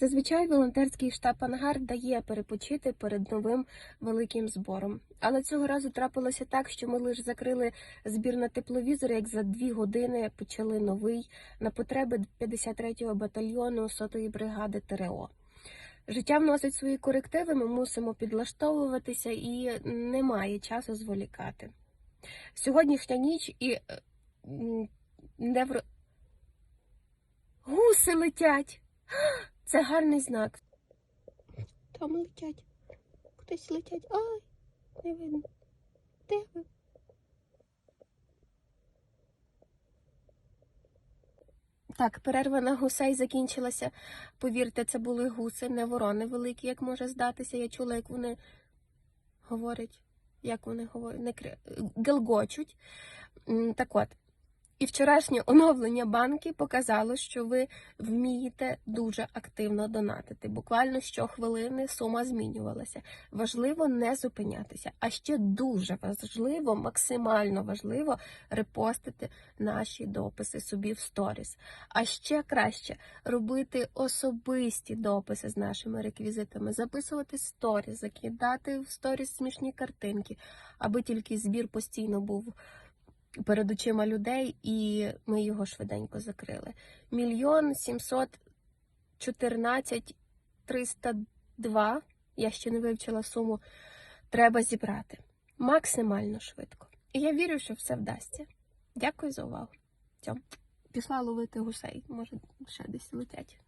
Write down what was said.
Зазвичай волонтерський штаб Ангар дає перепочити перед новим великим збором. Але цього разу трапилося так, що ми лише закрили збір на тепловізор, як за дві години почали новий на потреби 53-го батальйону 100-ї бригади ТРО. Життя вносить свої корективи, ми мусимо підлаштовуватися і немає часу зволікати. Сьогоднішня ніч і е, невро... Гуси летять! Це гарний знак. Там летять. Кудись летять. Ай, не видно. Де ви? Так, перерва на гусей закінчилася. Повірте, це були гуси, не ворони великі, як може здатися. Я чула, як вони говорять, як вони говорять, не кри... гелгочуть. Так от. І вчорашнє оновлення банки показало, що ви вмієте дуже активно донатити. Буквально щохвилини сума змінювалася. Важливо не зупинятися. А ще дуже важливо, максимально важливо репостити наші дописи собі в сторіс. А ще краще робити особисті дописи з нашими реквізитами, записувати сторіс, закидати в сторіс смішні картинки, аби тільки збір постійно був перед очима людей, і ми його швиденько закрили. Мільйон сімсот чотирнадцять триста два. Я ще не вивчила суму. Треба зібрати максимально швидко. І я вірю, що все вдасться. Дякую за увагу. Пішла ловити гусей. Може, ще десь летять.